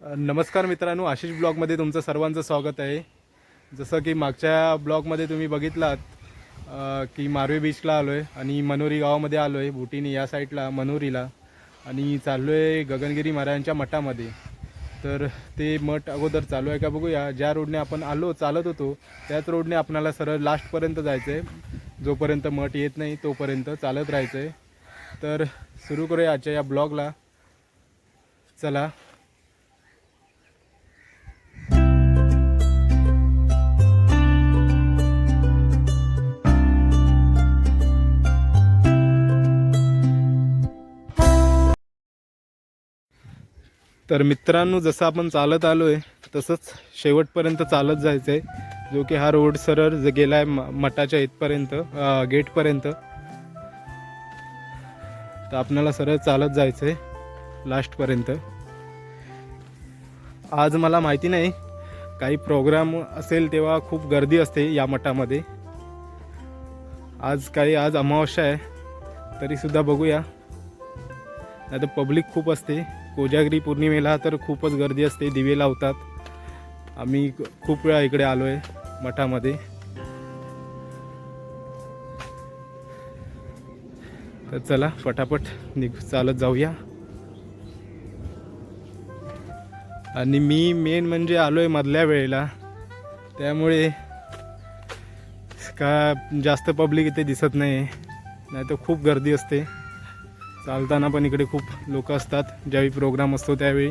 नमस्कार मित्रांनो आशिष ब्लॉगमध्ये तुमचं सर्वांचं स्वागत आहे. जसं की मागच्या ब्लॉगमध्ये तुम्ही बघितलात की मारवे बीचला आलो आहे आणि मनोरी गावामध्ये आलो आहे बुटीने या साईडला मनोरीला. आणि चाललो आहे गगनगिरी महाराजांच्या मठामध्ये. तर ते मठ अगोदर चालू आहे का बघूया. ज्या रोडने आपण आलो चालत होतो त्याच रोडने आपणाला सरळ लास्टपर्यंत जायचं आहे जोपर्यंत मठ येत नाही तोपर्यंत चालत राहायचं आहे तर सुरू करूया आजच्या या ब्लॉगला. चला तर मित्रांनो जसं आपण चालत आलो आहे तसंच शेवटपर्यंत चालत जायचं आहे जो की हा रोड सरळ ज- गेला आहे म- मठाच्या इथपर्यंत गेटपर्यंत. तर आपल्याला सरळ चालत जायचं आहे लास्टपर्यंत. आज मला माहिती नाही काही प्रोग्राम असेल तेव्हा खूप गर्दी असते या मठामध्ये. आज काही आज अमावस्या आहे तरीसुद्धा बघूया. नाही तर पब्लिक खूप असते. कोजागिरी पौर्णिमेला तर खूपच गर्दी असते दिवे लावतात. आम्ही खूप वेळा इकडे आलो आहे मठामध्ये. तर चला फटाफट निघ चालत जाऊया. आणि मी मेन म्हणजे आलो आहे मधल्या वेळेला. त्यामुळे का जास्त पब्लिक इथे दिसत नाही नाही तर खूप गर्दी असते. चालताना पण इकडे खूप लोक असतात. ज्यावेळी प्रोग्राम असतो त्यावेळी.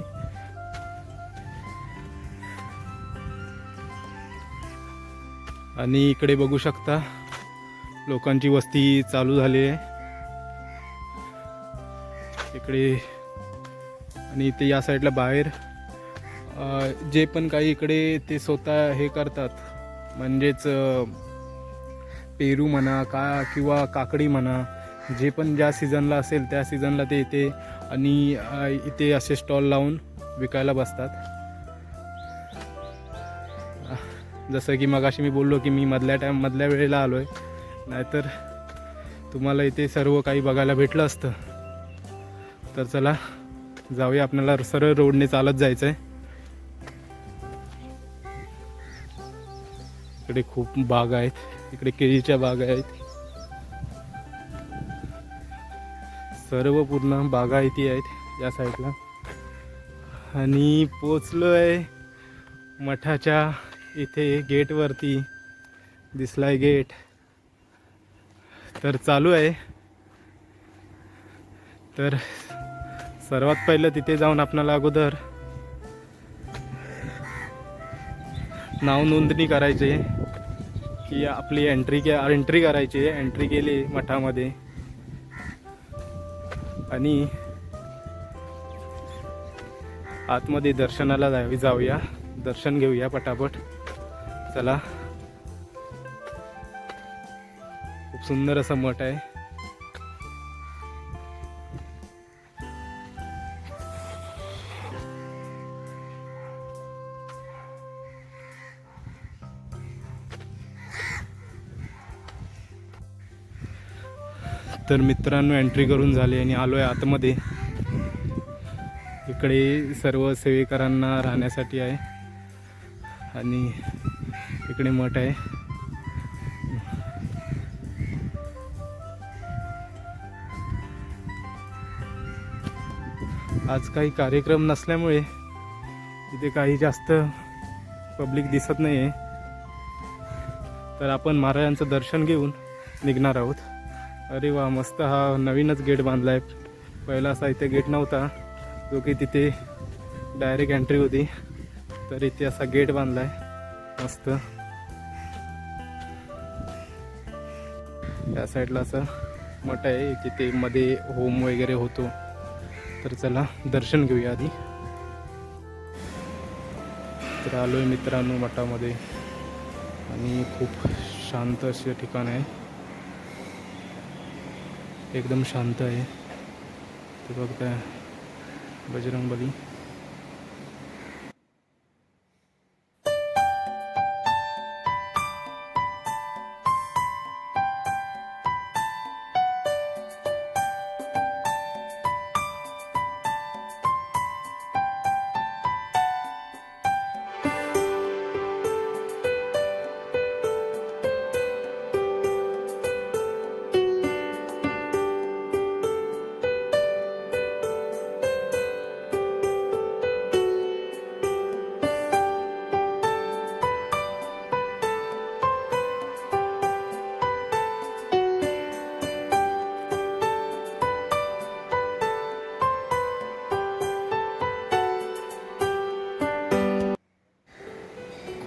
आणि इकडे बघू शकता लोकांची वस्ती चालू झाली आहे. इकडे आणि इथे या साईडला बाहेर जे पण काही इकडे ते स्वतः हे करतात. म्हणजेच पेरू म्हणा का किंवा काकडी म्हणा जे पण ज्या सीझनला असेल त्या सीझनला ते येते आणि इथे असे स्टॉल लावून विकायला बसतात. जसं की मगाशी मी बोललो की मी मधल्या टाईम मधल्या वेळेला आलो आहे नाहीतर तुम्हाला इथे सर्व काही बघायला भेटलं असतं. तर चला जाऊया आपल्याला सरळ रोडने चालत जायचं आहे इकडे खूप बाग आहेत. इकडे केळीच्या बाग आहेत. सर्व पूर्ण बागायती आहेत या साईडला. आणि पोचलो आहे मठाच्या इथे गेटवरती. दिसलाय गेट. तर चालू आहे. तर सर्वात पहिलं तिथे जाऊन आपणाला अगोदर नाव नोंदणी करायची की आपली एंट्री के एंट्री करायची एंट्री केली मठामध्ये. आणि आतमध्ये दर्शनाला जावी जाऊया. दर्शन घेऊया पटापट. चला. खूप सुंदर असं मठ आहे. तर मित्रांनो एंट्री करून झाली आणि आलो आहे आतमध्ये. इकडे सर्व सेवेकरांना राहण्यासाठी आहे. आणि इकडे मठ आहे. आज काही कार्यक्रम नसल्यामुळे इथे काही जास्त पब्लिक दिसत नाही आहे तर आपण महाराजांचं दर्शन घेऊन निघणार आहोत. अरे वा मस्त हा नवीनच गेट बांधला आहे पहिला असा इथे गेट नव्हता. जो की तिथे डायरेक्ट एंट्री होती. तर इथे असा गेट बांधला आहे मस्त. या साईडला असं मठ आहे. तिथे मध्ये होम वगैरे होतो. तर चला दर्शन घेऊया आधी. तर आलोय मित्रांनो मठामध्ये. आणि खूप शांत असे ठिकाण आहे. एकदम शांत आहे. ते बघताय. बजरंगबली.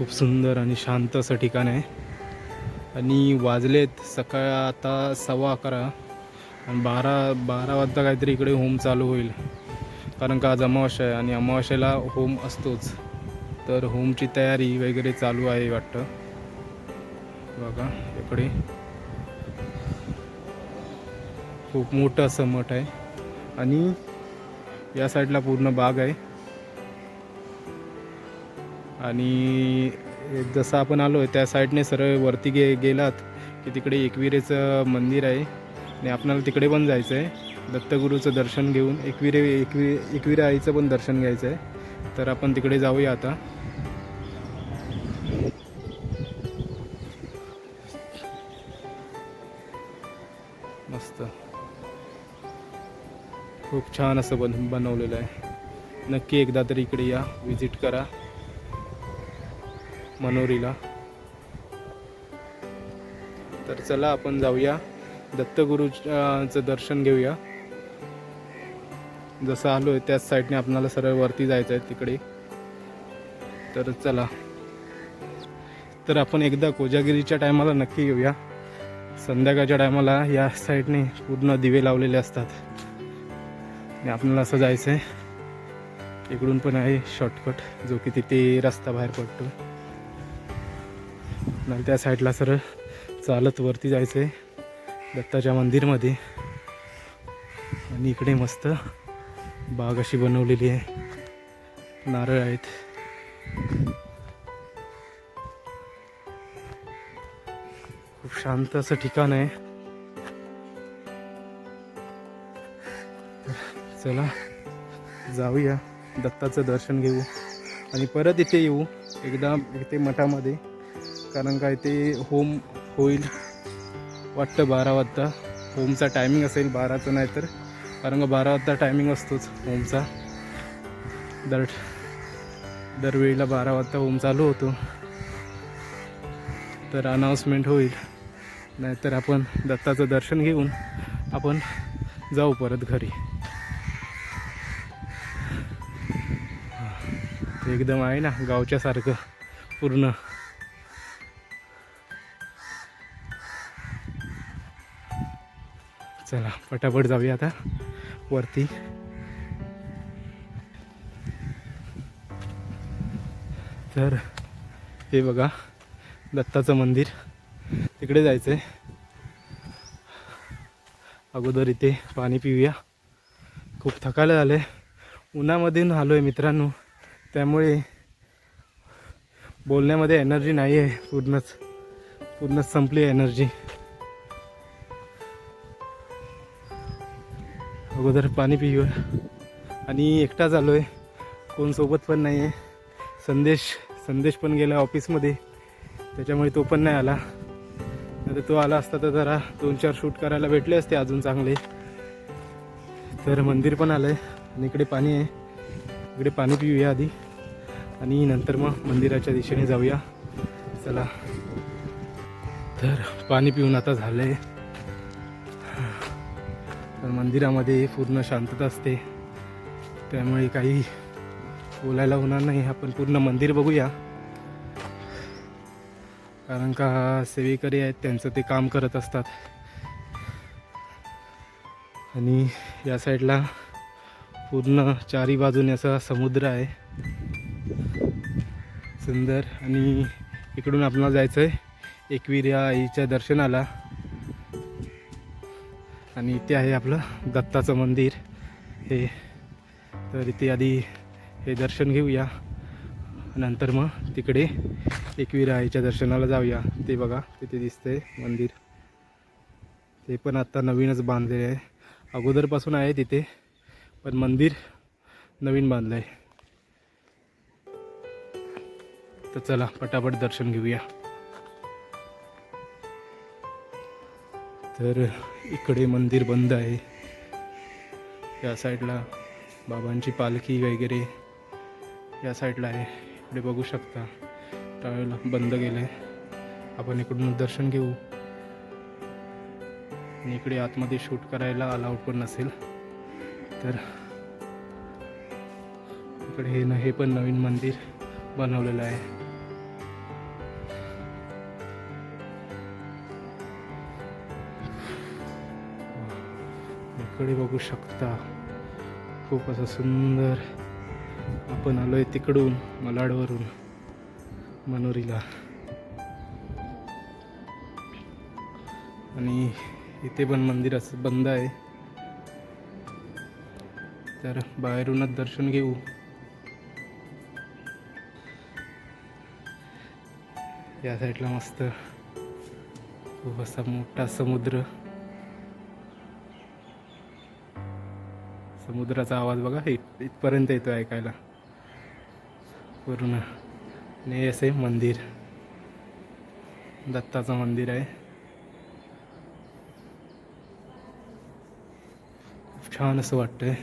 खूप सुंदर आणि शांत असं ठिकाण आहे. आणि वाजलेत सकाळ आता सव्वा अकरा आणि बारा बारा वाजता काहीतरी इकडे होम चालू होईल. कारण का आज अमावस्या आहे आणि अमावस्याला होम असतोच. तर होमची तयारी वगैरे चालू आहे वाटतं. बघा इकडे. खूप मोठं असं मठ आहे. आणि या साईडला पूर्ण बाग आहे. आणि जसं आपण आलो आहे त्या साईडने सरळ वरती गे गेलात की तिकडे एकविरेचं मंदिर आहे. आणि आपणाला तिकडे पण जायचं आहे दत्तगुरूचं दर्शन घेऊन एकविरे एकवि एकविरा आईचं पण दर्शन घ्यायचं आहे तर आपण तिकडे जाऊया आता. मस्त. खूप छान असं बन बनवलेलं आहे. नक्की एकदा तरी इकडे या विजिट करा. मनोरीला. तर चला आपण जाऊया. दत्तगुरूचं दर्शन घेऊया. जसं आलो आहे त्याच साईडने आपणाला सरळ वरती जायचं आहे तिकडे. तर चला. तर आपण एकदा कोजागिरीच्या टायमाला नक्की येऊया. संध्याकाळच्या टायमाला या साईडने पूर्ण दिवे लावलेले असतात. आणि आपल्याला असं जायचं आहे इकडून पण आहे शॉर्टकट जो की तिथे रस्ता बाहेर पडतो. आणि त्या साईडला सरळ चालत वरती जायचं आहे दत्ताच्या मंदिरमध्ये. आणि इकडे मस्त बाग अशी बनवलेली आहे. नारळ आहेत. खूप शांत असं ठिकाण आहे. चला जाऊया. दत्ताचं दर्शन घेऊ. आणि परत इथे येऊ. एकदा इथे मठामध्ये. कारण काय ते होम होईल वाटतं बारा वाजता. होमचा टायमिंग असेल बाराचं नाही तर कारण का बारा वाजता टायमिंग असतोच होमचा दर दरवेळीला बारा वाजता होम चालू होतो. तर अनाऊन्समेंट होईल. नाहीतर आपण दत्ताचं दर्शन घेऊन आपण जाऊ परत घरी. एकदम आहे ना गावच्यासारखं पूर्ण. चला पटापट जाऊया आता. वरती. तर हे बघा दत्ताचं मंदिर. तिकडे जायचं आहे अगोदर इथे पाणी पिऊया. खूप थकायला झालं आहे उन्हामध्ये आलो आहे मित्रांनो. त्यामुळे बोलण्यामध्ये एनर्जी नाही आहे पूर्णच पूर्णच संपली आहे एनर्जी अगोदर पाणी पिऊया. आणि एकटाच आलो आहे कोण सोबत पण नाही आहे संदेश संदेश पण गेला ऑफिसमध्ये. त्याच्यामुळे तो पण नाही आला. तर तो आला असता तर जरा दोन चार शूट करायला भेटले असते अजून चांगले. तर मंदिर पण आलं आहे आणि इकडे पाणी आहे. इकडे पाणी पिऊया आधी. आणि नंतर मग मंदिराच्या दिशेने जाऊया. चला. तर पाणी पिऊन आता झालं आहे मंदिरामध्ये पूर्ण शांतता असते. त्यामुळे काही बोलायला होणार नाही. आपण पूर्ण मंदिर बघूया. कारण का सेवेकरी आहेत त्यांचं ते काम करत असतात. आणि या साईडला पूर्ण चारी बाजूने असा समुद्र आहे. सुंदर. आणि इकडून आपल्याला जायचं आहे एकविरा आईच्या दर्शनाला. आणि इथे आहे आपलं दत्ताचं मंदिर. हे तर इथे आधी हे दर्शन घेऊया. नंतर मग तिकडे एकविराईच्या दर्शनाला जाऊया. ते बघा तिथे दिसतंय मंदिर. ते पण आत्ता नवीनच बांधलेलं आहे. अगोदरपासून आहे तिथे पण मंदिर नवीन बांधलं आहे तर चला पटापट दर्शन घेऊया. तर इकडे मंदिर बंद आहे. या साईडला बाबांची पालखी वगैरे या साईडला आहे. इकडे बघू शकता. त्यावेळेला बंद गेलं आहे आपण इकडून दर्शन घेऊ. आणि इकडे आतमध्ये शूट करायला अलाउड पण नसेल. तर इकडे हे न हे पण नवीन मंदिर बनवलेलं आहे. तिकडे बघू शकता. खूप असं सुंदर आपण आलोय तिकडून मलाडवरून मनोरीला. आणि इथे पण मंदिर असं बंद आहे. तर बाहेरूनच दर्शन घेऊ. या साईडला मस्त खूप असा मोठा समुद्र. समुद्राचा आवाज बघा इत इथपर्यंत येतो ऐकायला. पूर्ण. आणि असे मंदिर. दत्ताचं मंदिर आहे. खूप छान असं वाटतंय.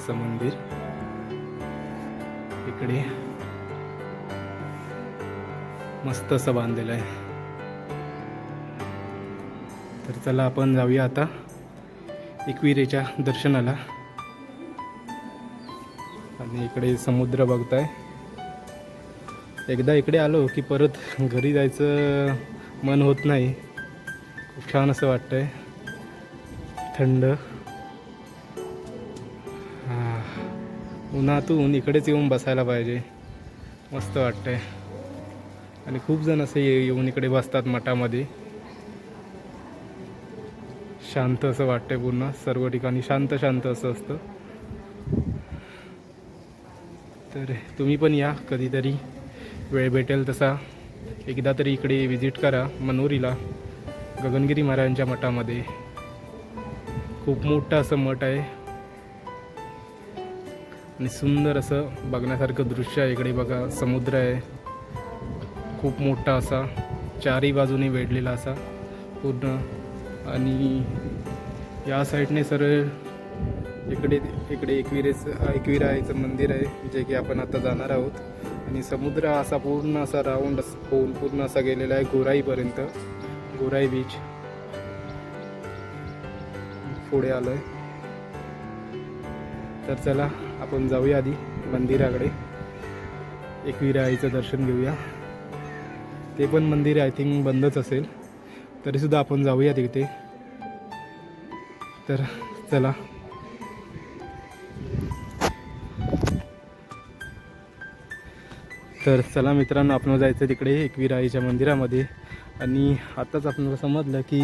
असं मंदिर. इकडे. मस्त असं बांधलेलं आहे. तर चला आपण जाऊया आता एकविरेच्या दर्शनाला. आणि इकडे समुद्र बघताय. एकदा इकडे आलो की परत घरी जायचं मन होत नाही. खूप छान असं वाटतंय. थंड. उन्हातून इकडेच येऊन बसायला पाहिजे. मस्त वाटतंय. आणि खूप जण असे येऊन इकडे बसतात मठामध्ये. शांत असं वाटतंय पूर्ण. सर्व ठिकाणी शांत शांत असं असतं. तर तुम्ही पण या. कधीतरी वेळ भेटेल तसा. एकदा तरी इकडे विजिट करा मनोरीला. गगनगिरी महाराजांच्या मठामध्ये. खूप मोठं असं मठ आहे. आणि सुंदर असं बघण्यासारखं दृश्य आहे. इकडे बघा समुद्र आहे. खूप मोठा असा चारही बाजूने वेढलेला असा पूर्ण. आणि या साईडने सरळ इकडे इकडे एकविरेचं एकविरायचं मंदिर आहे जे की आपण आता जाणार आहोत. आणि समुद्र असा पूर्ण असा राऊंड होऊन पूर्ण असा गेलेला आहे गोराईपर्यंत. गोराई बीच पुढे आलोय. तर चला आपण जाऊया आधी मंदिराकडे. एकविरा आईचं दर्शन घेऊया. ते पण मंदिर आय थिंक बंदच असेल. तरीसुद्धा आपण जाऊया तिथे तर चला. तर चला मित्रांनो आपण जायचं तिकडे एकवीरा आईच्या मंदिरामध्ये. आणि आत्ताच आपल्याला समजलं की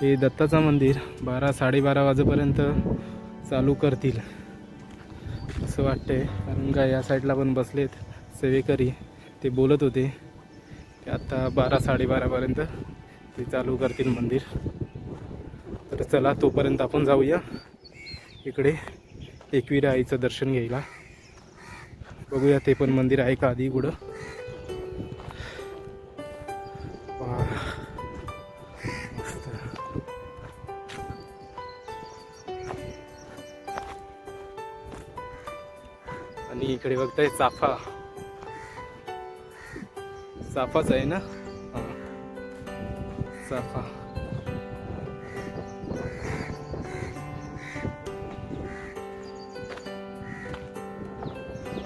हे दत्ताचं मंदिर बारा साडेबारा वाजेपर्यंत चालू करतील. असं वाटतंय. कारण का या साईडला पण बसलेत सेवेकरी. ते बोलत होते की आता बारा साडेबारापर्यंत ते चालू करतील मंदिर. तर चला तोपर्यंत आपण जाऊया इकडे एकविरा आईचं दर्शन घ्यायला. बघूया ते पण मंदिर आहे का आधी कुठं आणि इकडे बघताय चाफा. चाफाच आहे ना? चाफा.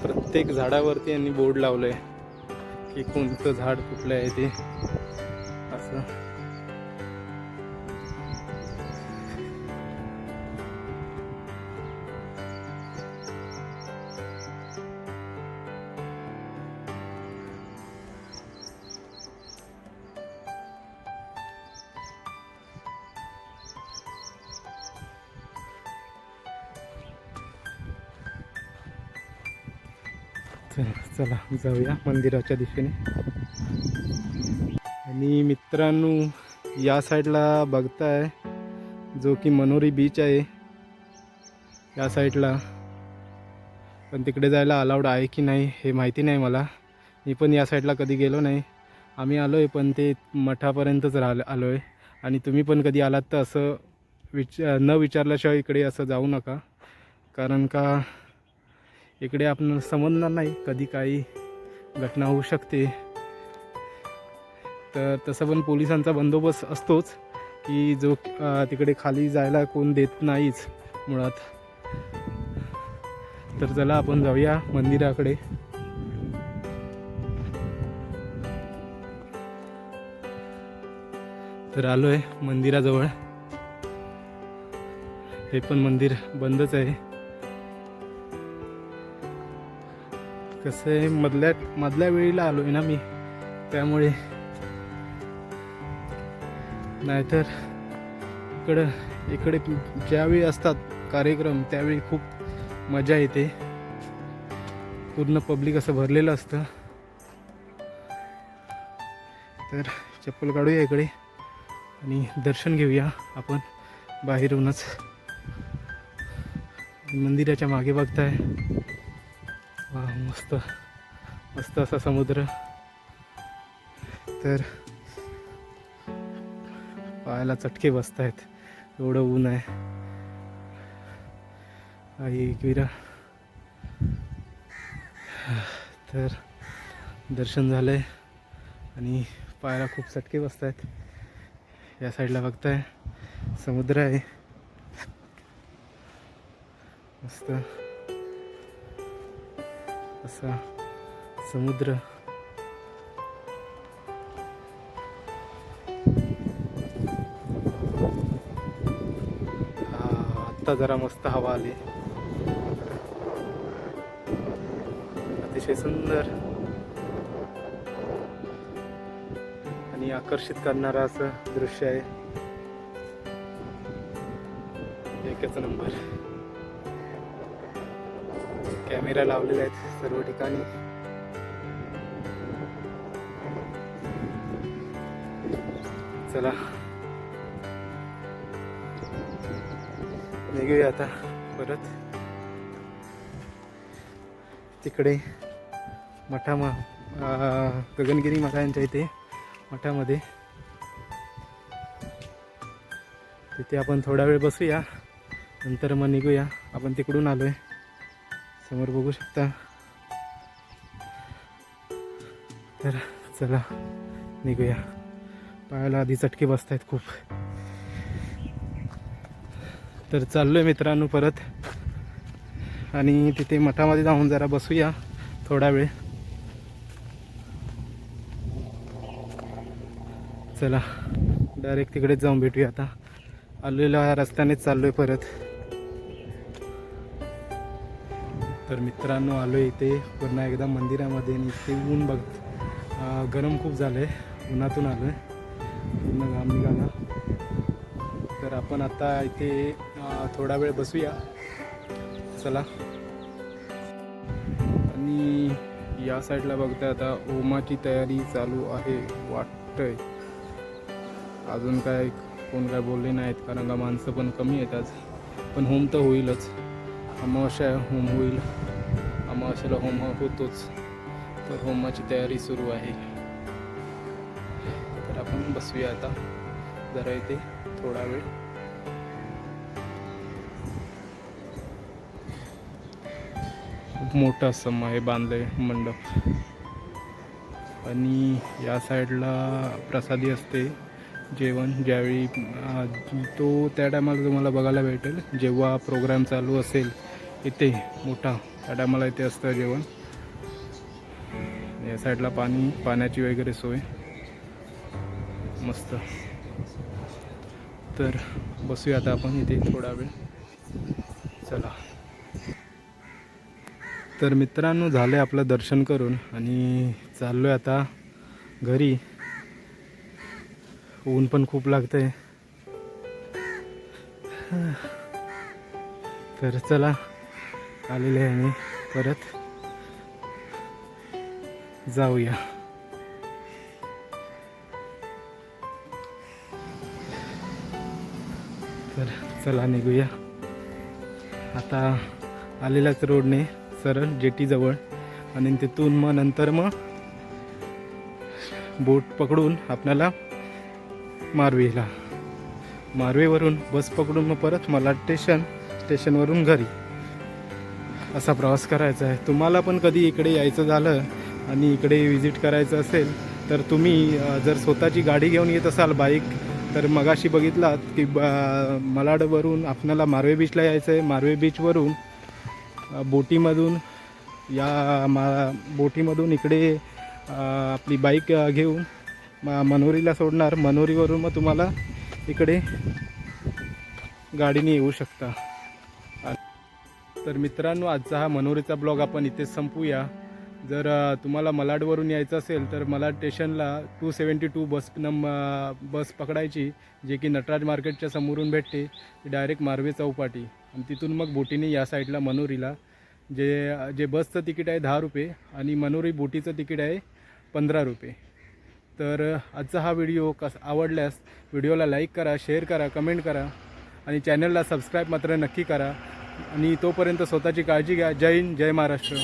प्रत्येक झाडावरती यांनी बोर्ड लावलंय की कोणतं झाड कुठलं आहे ते. चला चला जाऊया मंदिराच्या दिशेने. आणि मित्रांनो या साईडला बघताय जो की मनोरी बीच आहे या साईडला पण तिकडे जायला अलाउड आहे की नाही हे माहिती नाही मला. मी पण या साईडला कधी गेलो नाही. आम्ही आलो आहे पण ते मठापर्यंतच राहिलं आलो आहे आणि तुम्ही पण कधी आलात तर असं विच न विचारल्याशिवाय इकडे असं जाऊ नका. कारण का इकडे आपण समजणार नाही कधी काही घटना होऊ शकते. तर तसं पण पोलिसांचा बंदोबस्त असतोच की जो तिकडे खाली जायला कोण देत नाहीच मुळात. तर चला आपण जाऊया मंदिराकडे. तर आलो आहे मंदिराजवळ. हे पण मंदिर बंदच आहे. कसं आहे मधल्या मधल्या वेळीला आलो आहे ना मी. त्यामुळे नाहीतर इकडं इकडे ज्यावेळी असतात कार्यक्रम त्यावेळी खूप मजा येते. पूर्ण पब्लिक असं भरलेलं असतं. तर चप्पल काढूया इकडे आणि दर्शन घेऊया आपण बाहेरूनच. मंदिराच्या मागे बघताय. मस्त मस्त असा समुद्र. तर पायाला चटके बसत आहेत एवढं ऊन आहे. आई एकविरा तर दर्शन झालंय आणि पायाला खूप चटके बसत आहेत या साईडला बघताय समुद्र आहे. मस्त. असा समुद्र. आत्ता जरा मस्त हवा आली. अतिशय सुंदर. आणि आकर्षित करणारा असं दृश्य आहे. एकच नंबर. कॅमेरा लावलेले आहेत सर्व ठिकाणी. चला. निघूया आता परत. तिकडे मठा गगनगिरी महाराजांच्या इथे मठामध्ये. तिथे आपण थोडा वेळ बसूया. नंतर मग निघूया. आपण तिकडून आलोय. समोर बघू शकता. तर चला. निघूया. पायाला आधी चटके बसत आहेत खूप. तर चाललोय मित्रांनो परत. आणि तिथे मठामध्ये जाऊन जरा बसूया थोडा वेळ. चला डायरेक्ट तिकडेच जाऊन भेटूया आता. आलेल्या रस्त्यानेच चाललोय परत. तर मित्रांनो आलो इथे. पुन्हा एकदा मंदिरामध्ये आणि इथे ऊन बघ. गरम खूप झालं आहे उन्हातून आलो आहे पूर्ण घाम निघाला. तर आपण आता इथे थोडा वेळ बसूया. चला. आणि या साईडला बघताय आता ओमाची तयारी चालू आहे वाटतंय. अजून काय कोण काय बोलले नाहीत कारण का माणसं पण कमी आहेत आज. पण होम तर होईलच. अमावस्या होम होईल अमावस्याला होम होतोच तर होमाची तयारी सुरू आहे तर आपण बसूया आता जरा इथे थोडा वेळ खूप मोठं असं आहे बांधलं आहे मंडप आणि या साईडला प्रसादी असते जेवण ज्यावेळी तो त्या टायमाला तुम्हाला बघायला भेटेल जेव्हा प्रोग्राम चालू असेल इथे मोठा त्या टायमाला इथे असतं जेवण. या साईडला पाणी पाण्याची वगैरे सोय. मस्त. तर बसूया आता आपण इथे थोडा वेळ. चला. तर मित्रांनो झालं आपलं दर्शन करून आणि चाललो आहे आता घरी. ऊन पण खूप लागतंय. तर चला. आलेले आहे मी. परत जाऊया. तर चला निघूया. आता आलेल्याच रोडने सरळ जेटीजवळ आणि तिथून मग नंतर मग बोट पकडून आपल्याला मारवीला. मारवीवरून बस पकडून मग परत मला स्टेशन स्टेशनवरून घरी. असा प्रवास करायचा आहे. तुम्हाला पण कधी इकडे यायचं झालं आणि इकडे विजिट करायचं असेल तर तुम्ही जर स्वतःची गाडी घेऊन येत असाल बाईक तर मगाशी बघितलात की ब मलाडवरून आपणाला मारवे बीचला यायचं आहे मारवे बीचवरून बोटीमधून या मा बोटीमधून इकडे आपली बाईक घेऊन म- मनोरीला सोडणार. मनोरीवरून मग तुम्हाला इकडे गाडीने येऊ शकता. तर मित्रांनो आजचा हा मनोरीचा ब्लॉग आपण इथे संपूया. जर तुम्हाला मलाडवरून यायचं असेल तर मलाड स्टेशनला टू सेवन्टी टू बस नम बस पकडायची जे की नटराज मार्केटच्या समोरून भेटते डायरेक्ट मार्वे चौपाटी. आणि तिथून मग बोटीने या साईडला मनोरीला जे जे बसचं तिकीट आहे दहा रुपये आणि मनोरी बोटीचं तिकीट आहे पंधरा रुपये. तर आजचा हा व्हिडिओ कस आवडल्यास व्हिडिओला लाईक करा शेअर करा कमेंट करा आणि चॅनलला सबस्क्राईब मात्र नक्की करा. आणि तोपर्यंत स्वतःची काळजी घ्या. जय हिंद जय महाराष्ट्र.